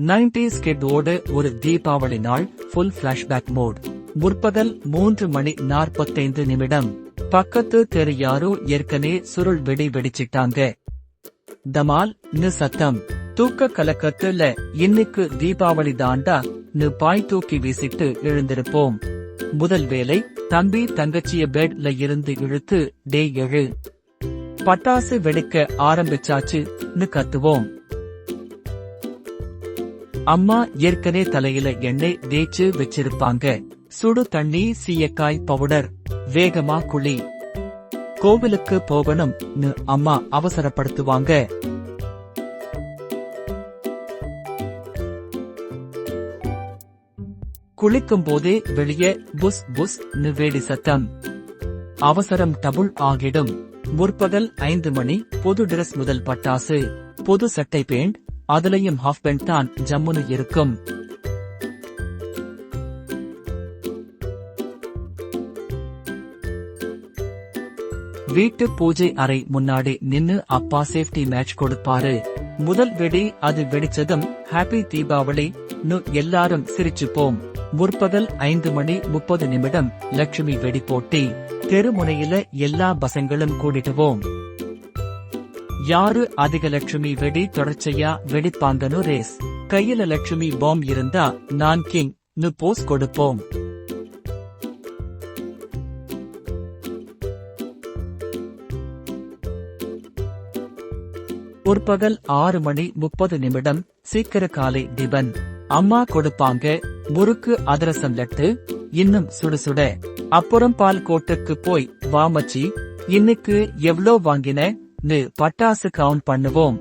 Nineties கிட்டோடு ஒரு தீபாவளி நாள் full flashback mode முற்பகல் மூன்று மணி நாற்பத்தைந்து நிமிடம். பக்கத்து தெரு யாரோ ஏற்கனவே சுருள் வெடி வெடிச்சிட்டாங்க. தமால் நு சத்தம். தூக்க கலக்கத்துல இன்னைக்கு தீபாவளி தாண்டா நு பாய் தூக்கி வீசிட்டு எழுந்திருப்போம். முதல் வேலை தம்பி தங்கச்சிய பெட்ல இருந்து இழுத்து டே எழு. பட்டாசு வெடிக்க ஆரம்பிச்சாச்சு நு கத்துவோம். அம்மா ஏற்கனவே தலையில எண்ணெய் தேய்ச்சு வச்சிருப்பாங்க. சுடு தண்ணி சீயக்காய் பவுடர் வேகமா குழி கோவிலுக்கு போகணும் அம்மா அவசரப்படுத்துவாங்க. குளிக்கும் போதே வெளியே புஸ் புஸ் வேடி சத்தம். அவசரம் டபுள் ஆகிடும். முற்பகல் ஐந்து மணி பொது டிரஸ் முதல் பட்டாசு. பொது சட்டை பேண்ட் அதுலயும் ஹாஃப் பெண்ட் தான் ஜம்முனு இருக்கும். வீட்டு பூஜை அறை முன்னாடி நின்னு அப்பா சேஃப்டி மேட்ச் கொடுப்பாரு. முதல் வெடி அது வெடிச்சதும் ஹாப்பி தீபாவளி நு எல்லாரும் சிரிச்சுப்போம். முற்பகல் ஐந்து மணி முப்பது நிமிடம் லட்சுமி வெடி போட்டி தெருமுனையில எல்லா பசங்களும் கூடிட்டுவோம் யாரு அதிக லட்சுமி வெடி தொடர்ச்சியா வெடிப்பாங்கன்னு ரேஸ். கையில லட்சுமி பாம் இருந்தா நான் கிங் நு போஸ் கொடுப்போம். முற்பகல் ஆறு மணி முப்பது நிமிடம் சீக்கிர காலை டிபன். அம்மா கொடுப்பாங்க முறுக்கு அதிரசம் லட்டு இன்னும் சுடுசுட அப்புறம் பால் கோட்டுக்கு போய் வாமச்சி இன்னைக்கு எவ்ளோ வாங்கின? தொடர்ந்து பட்டாசு கவுண்ட் பண்ணுவோம்.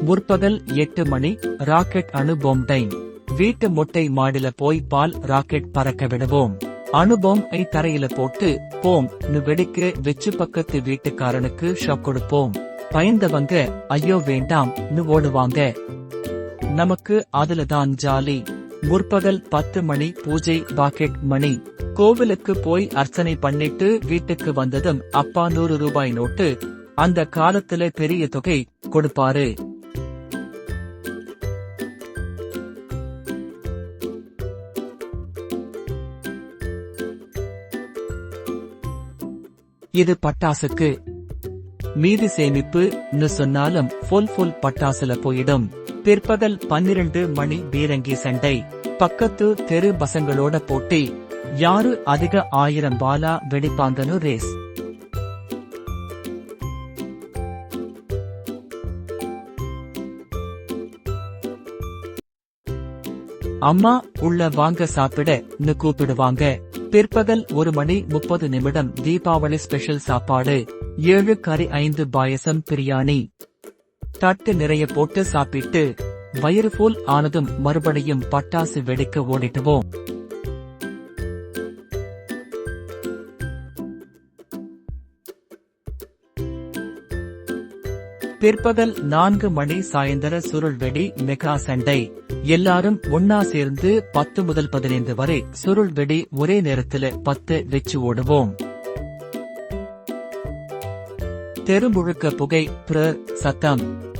முற்பகல் எட்டு மணி ராக்கெட் அணு டைம் வீட்டு மொட்டை மாடில போய் பால் ராக்கெட் பறக்க விடுவோம். அனுபவம் ஐ தரையில போட்டு போம் நு வெடிக்க வெச்சு பக்கத்து வீட்டுக்காரனுக்கு ஷாக் கொடுப்போம். பயந்தவங்க ஐயோ வேண்டாம் நு ஓடுவாங்க. நமக்கு அதுல தான் ஜாலி. முற்பகல் பத்து மணி பூஜை பாக்கெட் மணி. கோவிலுக்கு போய் அர்ச்சனை பண்ணிட்டு வீட்டுக்கு வந்ததும் அப்பா நூறு ரூபாய் நோட்டு அந்த காலத்துல பெரிய தொகை கொடுப்பாரு. இது பட்டாசுக்கு மீதி சேமிப்புன்னு சொன்னாலும் ஃபுல் ஃபுல் பட்டாசுல போயிடும். பிற்பகல் பன்னிரண்டு மணி பீரங்கி சண்டை. பக்கத்து தெரு பசங்களோட போட்டி. யாரு அதிக ஆயிரம் பாலா வெடிப்பாங்கன்னு ரேஸ்? அம்மா உள்ள வாங்க சாப்பிட கூப்பிடுவாங்க. பிற்பகல் ஒரு மணி முப்பது நிமிடம் தீபாவளி ஸ்பெஷல் சாப்பாடு. ஏழு கறி ஐந்து பாயசம் பிரியாணி. தட்டு நிறைய போட்டு சாப்பிட்டு வயிறு போல் ஆனதும் மறுபடியும் பட்டாசு வெடிக்க ஓடிட்டுவோம் பிற்பகல் நான்கு மணி சாயந்தர சுருள் வெடி மெகா சண்டை. எல்லாரும் ஒன்னா சேர்ந்து பத்து முதல் பதினைந்து வரை சுருள் வெடி ஒரே நேரத்துல பத்து வெச்சு ஓடுவோம். தெருமுழுக்க புகை பிர சத்தம்.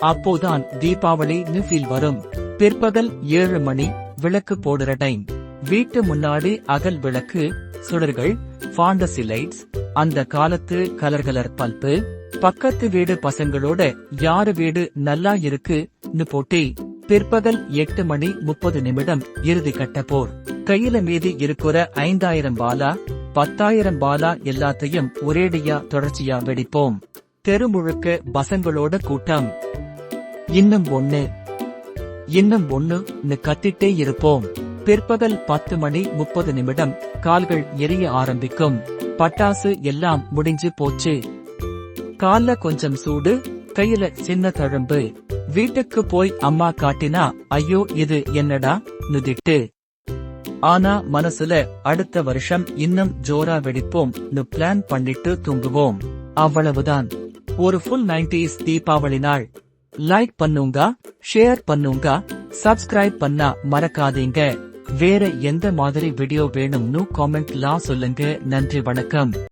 அப்போதான் தீபாவளி நிஃபில் வரும். பிற்பகல் ஏழு மணி விளக்கு போடுற டைம். வீட்டு முன்னாடி அகல் விளக்கு சுடர்கள் ஃபாண்டசி லைட்ஸ் அந்த காலத்து கலர் கலர் பல்பு. பக்கத்து வீடு பசங்களோட யாரு வீடு நல்லா இருக்கு? போட்டி. பிற்பகல் எட்டு மணி முப்பது நிமிடம் இறுதி கட்ட போர். கையில மீதி இருக்கிற ஐந்தாயிரம் பாலா பத்தாயிரம் பாலா எல்லாத்தையும் ஒரேடியா தொடர்ச்சியா வெடிப்போம். தெரு முழுக்க பசங்களோட கூட்டம். இன்னும் ஒண்ணு. இன்னும் ஒண்ணு கத்திட்டே இருப்போம். பிற்பகல் பத்து மணி முப்பது நிமிடம் கால்கள் எரிய ஆரம்பிக்கும். பட்டாசு எல்லாம் முடிஞ்சு போச்சு. கால்ல கொஞ்சம் சூடு கையில சின்ன தழும்பு. வீட்டுக்கு போய் அம்மா காட்டினா ஐயோ இது என்னடா? நுதிட்டு ஆனா மனசுல அடுத்த வருஷம் இன்னும் ஜோரா வெடிப்போம் பிளான் பண்ணிட்டு தூங்குவோம். அவ்வளவுதான். ஒரு ஃபுல் நைன்டிஸ் தீபாவளி நாள். லைக் பண்ணுங்க ஷேர் பண்ணுங்க சப்ஸ்கிரைப் பண்ணா மறக்காதீங்க. வேற எந்த மாதிரி வீடியோ வேணும்னு காமெண்ட்லாம் சொல்லுங்க. நன்றி வணக்கம்.